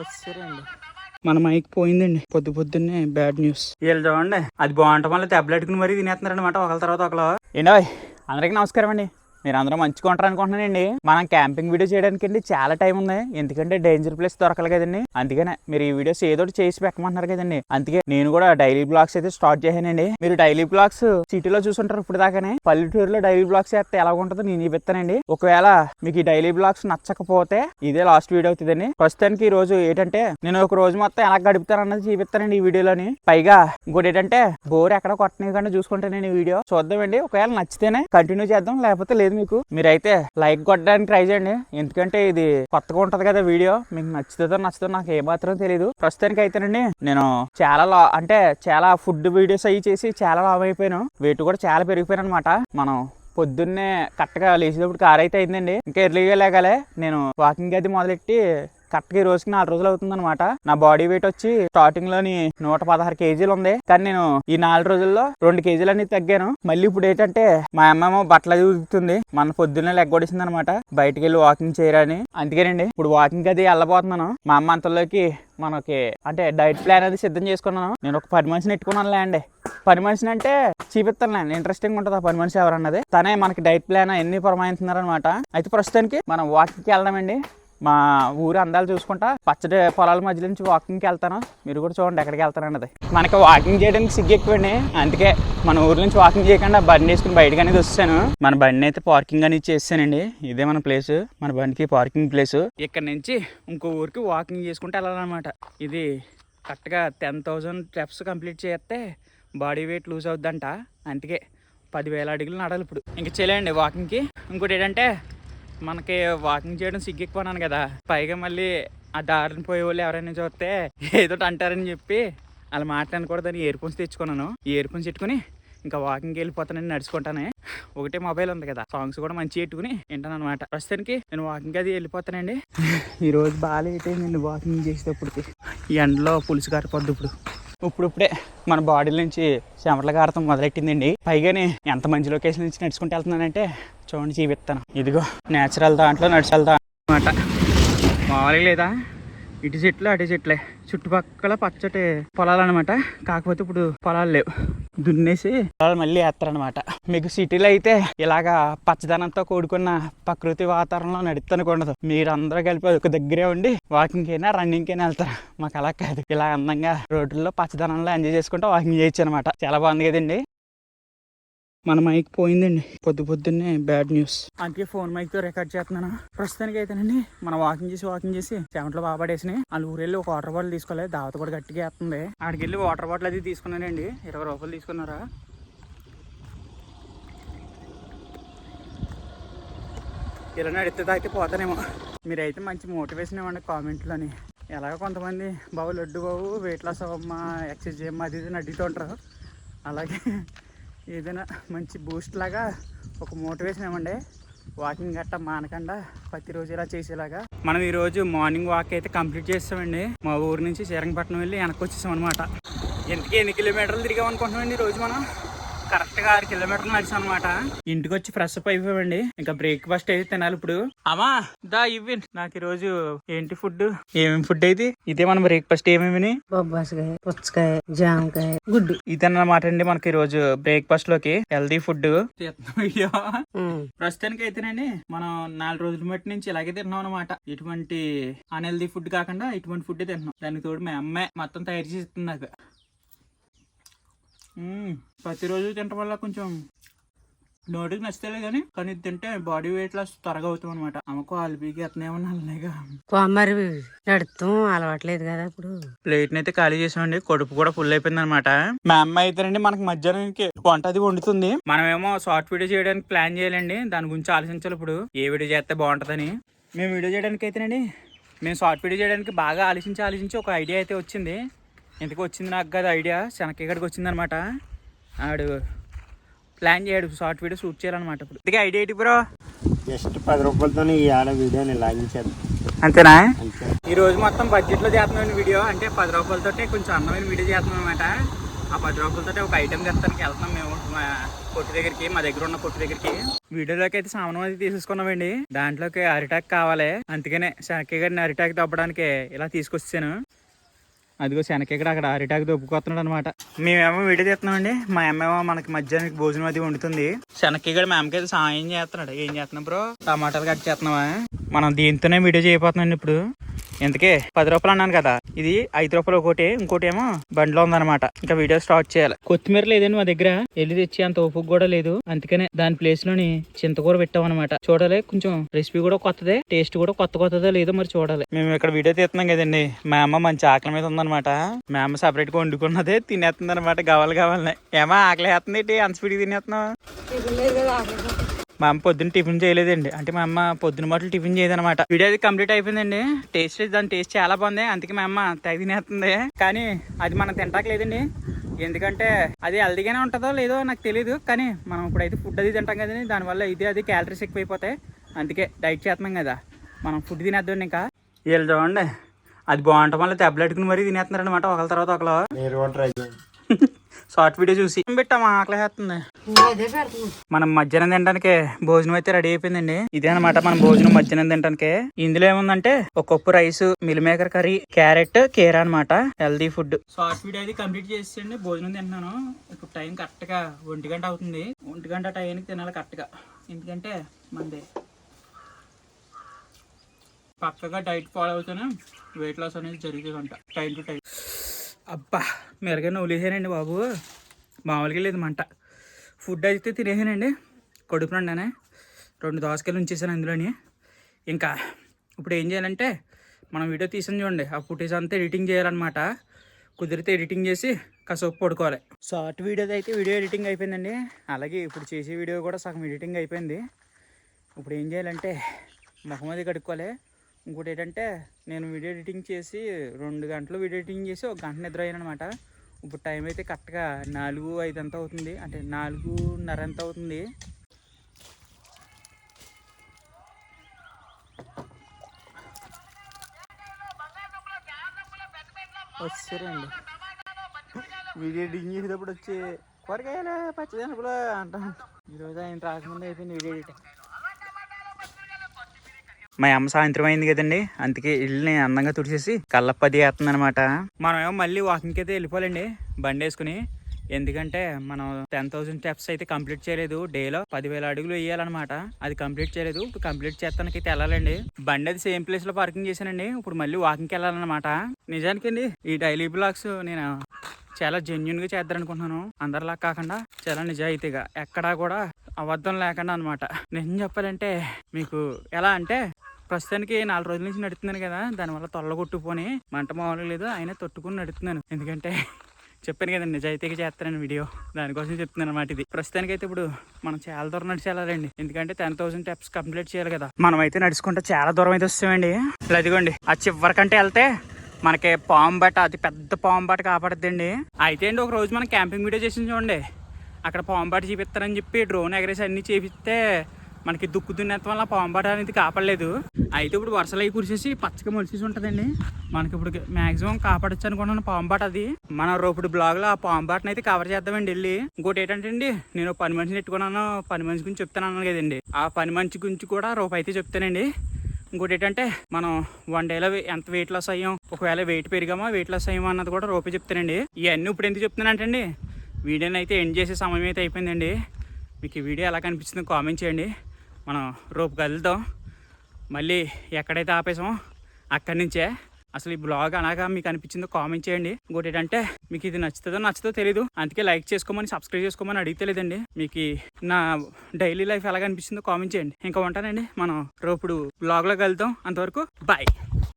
వచ్చారండి మన మైక్ పోయిందండి. పొద్దు పొద్దున్నే బ్యాడ్ న్యూస్. వీళ్ళు చూడండి అది బాగుంటాం వల్ల దెబ్బలెట్టుకుని మరీ తినేస్తున్నారు అనమాట ఒకళ్ళ తర్వాత ఒకళ్ళు. ఏంటో అందరికీ నమస్కారం అండి. మీరు అందరూ మంచిగా ఉంటారు అనుకుంటున్నానండి. మనం క్యాంపింగ్ వీడియో చేయడానికి అండి చాలా టైం ఉంది. ఎందుకంటే డేంజర్ ప్లేస్ దొరకదు కదండి. అందుకనే మీరు ఈ వీడియోస్ ఏదో చేసి పెట్టమంటున్నారు కదండి. అందుకే నేను కూడా డైలీ బ్లాగ్స్ అయితే స్టార్ట్ చేశానండి. మీరు డైలీ బ్లాగ్స్ సిటీలో చూసుంటారు ఇప్పుడు దాకానే పల్లెటూరులో డైలీ బ్లాగ్స్ చేస్తే ఎలా ఉంటుందో నేను చూపిస్తానండి. ఒకవేళ మీకు ఈ డైలీ బ్లాగ్స్ నచ్చకపోతే ఇదే లాస్ట్ వీడియో అవుతుందండి. ప్రస్తుతానికి ఈ రోజు ఏంటంటే నేను ఒక రోజు మొత్తం ఎలా గడుపుతాను అన్నది చూపిస్తానండి ఈ వీడియోలోని. పైగా ఇంకోటి ఏంటంటే బోర్ ఎక్కడ కొట్టనివ్వకుండా చూసుకుంటానండి ఈ వీడియో. చూద్దామండి. ఒకవేళ నచ్చితేనే కంటిన్యూ చేద్దాం. లేకపోతే లేదు మీకు. మీరైతే లైక్ కొట్టడానికి ట్రై చేయండి. ఎందుకంటే ఇది కొత్తగా ఉంటది కదా వీడియో మీకు నచ్చుతుందో నచ్చుతుందో నాకు ఏమాత్రం తెలియదు ప్రస్తుతానికి అయితేనండి నేను చాలా లా అంటే చాలా ఫుడ్ వీడియోస్ అవి చేసి చాలా లాభ అయిపోయాను. వెయిట్ కూడా చాలా పెరిగిపోయాను అనమాట మనం పొద్దున్నే కరెక్ట్గా లేచినప్పుడు కార్ అయితే అయిందండి. ఇంకా ఎర్లీగా లేగాలే నేను వాకింగ్ అది మొదలెట్టి కరెక్ట్గా ఈ రోజుకి నాలుగు రోజులు అవుతుందనమాట నా బాడీ వెయిట్ వచ్చి స్టార్టింగ్లోని నూట పదహారు కేజీలు ఉంది. కానీ నేను ఈ నాలుగు రోజుల్లో రెండు కేజీలు అనేది తగ్గాను. మళ్ళీ ఇప్పుడు ఏంటంటే మా అమ్మమ్మ బట్టలు అది ఉతుకుతుంది. మన పొద్దున్నే లెగ్గొడిసింది అనమాట బయటికి వెళ్ళి వాకింగ్ చేయరని. అందుకేనండి ఇప్పుడు వాకింగ్ అది వెళ్ళబోతున్నాను. మా అమ్మ అంతలోకి మనకి అంటే డైట్ ప్లాన్ అది సిద్ధం చేసుకున్నాను. నేను ఒక పది మనిషిని ఎట్టుకున్నానులే అండి. పని మనిషిని అంటే చూపిస్తాను ఇంట్రెస్టింగ్ ఉంటుంది ఆ పని మనిషి ఎవరన్నది. తనే మనకి డైట్ ప్లాన్ ఎన్ని పురమాయిస్తున్నారు అనమాట అయితే ప్రస్తుతానికి మనం వాకింగ్కి వెళ్దామండి. మా ఊరు అందాలు చూసుకుంటా పచ్చడి పొలాల మధ్య నుంచి వాకింగ్కి వెళ్తాను. మీరు కూడా చూడండి ఎక్కడికి వెళ్తాను అన్నది మనకి వాకింగ్ చేయడానికి సిగ్గు ఎక్కువండి. అందుకే మన ఊరు నుంచి వాకింగ్ చేయకుండా బండి వేసుకుని బయటకు అనేది వస్తాను మన బండి అయితే పార్కింగ్ అనేది చేస్తానండి ఇదే మన ప్లేస్ మన బండికి పార్కింగ్ ప్లేస్ ఇక్కడ నుంచి ఇంకో ఊరికి వాకింగ్ చేసుకుంటూ వెళ్ళాలన్నమాట. ఇది కరెక్ట్గా టెన్ థౌజండ్ స్టెప్స్ కంప్లీట్ చేస్తే బాడీ వెయిట్ లూజ్ అవుద్దంట. అందుకే పదివేల అడుగులు నడాలి ఇప్పుడు ఇంక చేయలేండి వాకింగ్కి ఇంకోటి ఏంటంటే మనకి వాకింగ్ చేయడం సిగ్గెక్కున్నాను కదా. పైగా మళ్ళీ ఆ దారిని పోయే వాళ్ళు ఎవరైనా చూస్తే ఏదో అంటారని చెప్పి అలా మాట్లాడకూడదని ఇయర్ ఫోన్స్ తెచ్చుకున్నాను. ఇయర్ ఫోన్స్ పెట్టుకుని ఇంకా వాకింగ్కి వెళ్ళిపోతానని నడుచుకుంటానే. ఒకటే మొబైల్ ఉంది కదా. సాంగ్స్ కూడా మంచి పెట్టుకుని వింటాను అనమాట ప్రస్తుతానికి నేను వాకింగ్ అది వెళ్ళిపోతానండి. ఈ రోజు బాగా లేట్ అయిందండి వాకింగ్ చేసేటప్పటికి. ఈ ఎండలో పులుసు కారిపోద్ది ఇప్పుడు. ఇప్పుడిప్పుడే మన బాడీ నుంచి చెమటలు కారతం మొదలెట్టిందండి. పైగానే ఎంత మంచి లొకేషన్ నుంచి నడుచుకుంటూ వెళ్తున్నానంటే చూడండి చూపిస్తాను ఇదిగో నేచురల్ దాంట్లో నడిచి వెళ్తా అనమాట మామూలుగా లేదా? ఇటు చెట్లు అటు చెట్లే. చుట్టుపక్కల పచ్చటి పొలాలు అనమాట కాకపోతే ఇప్పుడు పొలాలు లేవు. దున్నేసి పొలాలు మళ్ళీ వేస్తారనమాట మీకు సిటీలో అయితే ఇలాగా పచ్చదనంతో కూడుకున్న ప్రకృతి వాతావరణంలో నడుపుతానుకుండదు మీరు అందరూ కలిపి ఒక దగ్గరే ఉండి వాకింగ్ అయినా రన్నింగ్ అయినా వెళ్తారు? మాకు అలా కాదు. ఇలా అందంగా రోడ్లలో పచ్చదనంలో ఎంజాయ్ చేసుకుంటూ వాకింగ్ చేయొచ్చు అనమాట చాలా బాగుంది కదండి. మన మైక్ పోయిందండి. పొద్దు పొద్దున్నే బ్యాడ్ న్యూస్ అందుకే ఫోన్ మైక్తో రికార్డ్ చేస్తున్నాను. ప్రస్తుతానికి అయితేనండి మనం వాకింగ్ చేసి వాకింగ్ చేసి చెమటలు బాగా వాళ్ళు ఊరెళ్ళి ఒక వాటర్ బాటిల్ తీసుకోవాలి దావత కూడా గట్టిగా వేస్తుంది. ఆడికి వెళ్ళి వాటర్ బాటిల్ అది తీసుకున్నానండి. ఇరవై రూపాయలు తీసుకున్నారా? ఇలా నడితే తాగితే పోతానేమో. మీరైతే మంచి మోటివేషన్ ఇవ్వండి కామెంట్లోని. ఎలాగ కొంతమంది బాబు లడ్డు బాబు వెయిట్ లాస్ అవ్వమ్మా ఎక్సర్సైజ్ చేయమ్మా అది ఇది నడుతూ ఉంటారు. అలాగే ఏదైనా మంచి బూస్ట్ లాగా ఒక మోటివేషన్ ఇవ్వండి వాకింగ్ గట్ట మానకుండా ప్రతిరోజు ఇలా చేసేలాగా. మనం ఈరోజు మార్నింగ్ వాక్ అయితే కంప్లీట్ చేస్తామండి. మా ఊరు నుంచి శ్రీరంగపట్నం వెళ్ళి వెనక్కి వచ్చేసాం అనమాట ఎందుకు ఎన్ని కిలోమీటర్లు తిరిగాం అనుకుంటున్నామండి ఈరోజు రోజు మనం? కరెక్ట్గా ఆరు కిలోమీటర్లు నడిచాం అనమాట ఇంటికి వచ్చి ఫ్రెష్ అప్ అయిపోయామండి. ఇంకా బ్రేక్ఫాస్ట్ అయితే తినాలి ఇప్పుడు. అమ్మా దా ఇవ్వి. నాకు ఈ రోజు ఏంటి ఫుడ్ ఏమేమి ఫుడ్ అయితే? ఇదే మన బ్రేక్ఫాస్ట్ ఏమేమి బొబ్బాసకాయ పుచ్చకాయ జామకాయ గుడ్డు. ఇదన్నమాట అండి మనకి ఈ రోజు బ్రేక్ఫాస్ట్లోకి హెల్దీ ఫుడ్ వీడియో. ప్రస్తుతానికి అయితేనండి మనం నాలుగు రోజుల మట్టి నుంచి ఇలాగే తింటున్నాం అనమాట ఎటువంటి అన్హెల్దీ ఫుడ్ కాకుండా ఇటువంటి ఫుడ్ తింటున్నాం దానికి తోడు మా అమ్మాయి మొత్తం తయారు చేసి ఇస్తుంది నాకు. ప్రతిరోజు తినడం వల్ల కొంచెం నోటికి నచ్చలేదు కానీ కానీ తింటే బాడీ వెయిట్ లాస్ త్వరగా అవుతాం అనమాట అమ్మకు ఆలుబీకి ఎత్తనేమన్నా అలాగా పో మరి నడుతాం అలవాట్లేదు కదా ఇప్పుడు. ప్లేట్ అయితే ఖాళీ చేసామండి కడుపు కూడా ఫుల్ అయిపోయింది అనమాట మా అమ్మ అయితేనండి మనకి మధ్యాహ్నానికి వంట అది వండుతుంది. మనమేమో షార్ట్ వీడియో చేయడానికి ప్లాన్ చేయాలండి దాని గురించి ఆలోచించాలి ఇప్పుడు. ఏ వీడియో చేస్తే బాగుంటుందని. మేము వీడియో చేయడానికి అయితేనండి మేము షార్ట్ వీడియో చేయడానికి బాగా ఆలోచించి ఆలోచించి ఒక ఐడియా అయితే వచ్చింది. ఎందుకు వచ్చింది నాకు కదా ఐడియా శనక్కిగడికి వచ్చింది అనమాట ఆడు ప్లాన్ చేయడు షార్ట్ వీడియో షూట్ చేయాలన్నమాట ఇప్పుడు. ఇది ఐడియా ఏంటి బ్రో జస్ట్ పది రూపాయలతో ఈ ఆడ వీడియోని లాగించారు. అంతేనా? అంతే. ఈ రోజు మొత్తం బడ్జెట్లో చేస్తున్నాం వీడియో. అంటే పది రూపాయలతో కొంచెం అందమైన వీడియో చేస్తున్నాం అనమాట ఆ పది రూపాయలతో ఒక ఐటెం తెస్తానికి వెళ్తున్నాం మేము మా కొట్టు దగ్గరికి మా దగ్గర ఉన్న కొట్టు దగ్గరికి. వీడియోలోకి అయితే సామానం అది తీసేసుకున్నామండి. దాంట్లోకి అరిటాక్ కావాలి. అందుకనే శనక్కి గారిని అరిటాక్ దొబ్బడానికి ఇలా తీసుకొచ్చాను. అదిగో శనక్కిగడ అక్కడ అరిటాకు దొబ్బుకొస్తున్నాడు అనమాట మేమేమో వీడియో తీస్తున్నామండి. మా అమ్మేమో మనకి మధ్యాహ్నానికి భోజనం అది వండుతుంది. శనక్కిగడ మా అమ్మకైతే సాయం చేస్తున్నాడు ఏం చేస్తున్నావు బ్రో? టమాటాలు కట్ చేస్తున్నావా మనం దీంతోనే వీడియో చేయబోతున్నాండి ఇప్పుడు. ఎందుకే పది రూపాయలు అన్నాను కదా. ఇది ఐదు రూపాయలు ఒకటి ఇంకోటి ఏమో బండిలో ఉందన్నమాట. ఇంకా వీడియో స్టార్ట్ చేయాలి. కొత్తిమీర లేదండి మా దగ్గర. వెళ్ళి తెచ్చి అంత ఓపిక కూడా లేదు. అందుకనే దాని ప్లేస్లోని చింతకూర పెట్టామన్నమాట. చూడాలి కొంచెం రెసిపీ కూడా కొత్తదే టేస్ట్ కూడా కొత్త కొత్తదో లేదో మరి చూడాలి. మేము ఇక్కడ వీడియో తీస్తున్నాం కదండి. మా అమ్మ మంచి ఆకలి మీద ఉందన్నమాట. మా అమ్మ సపరేట్గా వండుకున్నదే తినేస్తుంది అనమాట కావాలి కావాలని ఏమో ఆకలి వేస్తుంది అంత స్పీడ్ తినేస్తున్నావు? మా అమ్మ పొద్దున్న టిఫిన్ చేయలేదండి. అంటే మా అమ్మ పొద్దున మాటలు టిఫిన్ చేయదనమాట వీడియో అది కంప్లీట్ అయిపోయిందండి. టేస్ట్ దాని టేస్ట్ చాలా బాగుంది. అందుకే మా అమ్మ తెగ తినేస్తుంది. కానీ అది మనం తింటాక లేదండి. ఎందుకంటే అది హెల్దీగానే ఉంటుందో లేదో నాకు తెలియదు కానీ మనం ఇప్పుడైతే ఫుడ్ అది తింటాం కదండి. దానివల్ల ఇది అది క్యాలరీస్ ఎక్కువైపోతాయి. అందుకే డైట్ చేస్తున్నాం కదా. మనం ఫుడ్ తినేద్దాం ఇంకా. వీళ్ళు చూడండి. అది బాగుంటాం వల్ల దెబ్బలెట్టుకుని మరీ తినేస్తున్నారు అనమాట ఒకళ్ళ తర్వాత ఒకళ్ళు మీరు కూడా ట్రై చేయండి షార్ట్ వీడియో చూసి పెట్టామా ఆకలిస్తుంది మనం మధ్యాహ్నం తినడానికి భోజనం అయితే రెడీ అయిపోయిందండి. ఇదే అనమాట మనం భోజనం మధ్యాహ్నం తినడానికి. ఇందులో ఏముందంటే ఒక cup rice meal maker curry carrot కేరా అనమాట హెల్దీ ఫుడ్. షార్ట్ వీడియో అయితే కంప్లీట్ చేసేయండి. భోజనం తింటున్నాను ఇప్పుడు టైం కరెక్ట్గా ఒంటి గంట అవుతుంది. ఒంటి గంట టైంకి తినాలి కరెక్ట్గా. ఎందుకంటే మంది పక్కగా డైట్ ఫాలో అవుతూనే. వెయిట్ లాస్ అనేది జరుగుతుంది అంట టైం టు టైం. అబ్బా మెరగా నవ్వులేసానండి బాబు. మామూలుగా లేదు మంట. ఫుడ్ అయితే తినేసానండి. కడుపు నుండానే. రెండు దోసకాయలు ఉంచేసాను అందులోని. ఇంకా ఇప్పుడు ఏం చేయాలంటే మనం వీడియో తీసాను చూడండి. ఆ ఫుటేజ్ అంతా ఎడిటింగ్ చేయాలన్నమాట. కుదిరితే ఎడిటింగ్ చేసి కాసేపు పడుకోవాలి. షార్ట్ వీడియోది అయితే వీడియో ఎడిటింగ్ అయిపోయిందండి. అలాగే ఇప్పుడు చేసే వీడియో కూడా సగం ఎడిటింగ్ అయిపోయింది. ఇప్పుడు ఏం చేయాలంటే ముఖం అది కడుక్కోవాలి. ఇంకోటి ఏంటంటే నేను వీడియో ఎడిటింగ్ చేసి రెండు గంటలు వీడియో ఎడిటింగ్ చేసి ఒక గంట నిద్ర అయ్యాను అనమాట ఇప్పుడు టైం అయితే కరెక్ట్గా నాలుగు ఐదు ఎంత అవుతుంది. అంటే నాలుగున్నర ఎంత అవుతుంది? వచ్చారండి వీడియో ఎడిటింగ్ చేసేటప్పుడు వచ్చి కూరగాయలు పచ్చదనపులు అంటాను ఈరోజు ఆయన రాకముందు అయిపోయింది వీడియో ఎడిటింగ్. మా అమ్మ సాయంత్రం అయింది కదండి. అందుకే ఇల్లుని అందంగా తుడిచేసి కళ్ళప్పది వేస్తుంది అనమాట మనం ఏమో మళ్ళీ వాకింగ్కి అయితే వెళ్ళిపోవాలండి బండి వేసుకుని. ఎందుకంటే మనం టెన్ థౌసండ్ స్టెప్స్ అయితే కంప్లీట్ చేయలేదు. డేలో పదివేల అడుగులు వేయాలన్నమాట. అది కంప్లీట్ చేయలేదు. ఇప్పుడు కంప్లీట్ చేస్తానికి అయితే వెళ్ళాలండి. బండి అది సేమ్ ప్లేస్లో పార్కింగ్ చేశానండి. ఇప్పుడు మళ్ళీ వాకింగ్కి వెళ్ళాలన్నమాట. నిజానికి అండి ఈ డైలీ బ్లాగ్స్ నేను చాలా జెన్యున్గా చేద్దారనుకుంటున్నాను. అందరిలా కాకుండా చాలా నిజాయితీగా ఎక్కడా కూడా అబద్ధం లేకుండా అనమాట నిజం చెప్పాలంటే మీకు ఎలా అంటే ప్రస్తుతానికి నాలుగు రోజుల నుంచి నడుస్తున్నాను కదా దానివల్ల తొల్లగొట్టుకుపోని మంట మామూలుగా లేదు ఆయన తొట్టుకుని నడుస్తున్నాను ఎందుకంటే చెప్పాను కదండి నిజాయితీగా చేస్తానని వీడియో. దానికోసం చెప్తున్నాను అనమాట ఇది. ప్రస్తుతానికి అయితే ఇప్పుడు మనం చాలా దూరం నడిచేయాలండి ఎందుకంటే టెన్ థౌసండ్ స్టెప్స్ కంప్లీట్ చేయాలి కదా. మనం అయితే నడుచుకుంటే చాలా దూరం అయితే వస్తామండి. అదిగోండి ఆ చివరికంటే వెళ్తే మనకి పాము అది అతి పెద్ద పాము కాపాడుద్దండి. అయితే అండి ఒక రోజు మనం క్యాంపింగ్ వీడియో చేసి చూడండి. అక్కడ పాము చూపిస్తారని చెప్పి డ్రోన్ ఎగరేసి అన్ని చేపిస్తే మనకి దుక్కు దున్నేత్తం వల్ల పాంబాట అనేది కాపాడలేదు. అయితే ఇప్పుడు వర్షాలు అవి కురిసేసి పచ్చగా మొలిసేసి ఉంటుందండి. మనకి ఇప్పుడు మాక్సిమం కాపాడొచ్చు అనుకున్నాను పాంబాట అది. మన రేపు బ్లాగ్లో ఆ పాంబాటని అయితే కవర్ చేద్దామండి వెళ్ళి. ఇంకోటి ఏంటంటే అండి నేను పని మనిషిని ఎట్టుకున్నాను పని మనిషి గురించి చెప్తాను అన్నాను కదండి. ఆ పని మనిషి గురించి కూడా రూపాయి అయితే చెప్తానండి. ఇంకోటి ఏంటంటే మనం వన్ డేలో ఎంత వెయిట్ లాస్ అయ్యాం? ఒకవేళ వెయిట్ పెరిగామా వెయిట్ లాస్ అయ్యామా అన్నది కూడా రూపాయి చెప్తానండి ఇవన్నీ ఇప్పుడు ఎందుకు చెప్తున్నానంటే వీడియోని అయితే ఎండ్ చేసే సమయం అయితే అయిపోయిందండి. మీకు ఈ వీడియో ఎలా కనిపించిందో కామెంట్ చేయండి. మనం రూపు కలుద్దాం మళ్ళీ ఎక్కడైతే ఆపేసామో అక్కడి నుంచే అసలు ఈ బ్లాగ్ అనగా మీకు అనిపించిందో కామెంట్ చేయండి. ఇంకోటి ఏంటంటే మీకు ఇది నచ్చుతుందో నచ్చుతో తెలియదు అందుకే లైక్ చేసుకోమని సబ్స్క్రైబ్ చేసుకోమని అడిగితే లేదండి. మీకు నా డైలీ లైఫ్ ఎలా అనిపించిందో కామెంట్ చేయండి. ఇంకా ఉంటానండి. మనం రేపు బ్లాగ్లోకి వెళ్తాం అంతవరకు బాయ్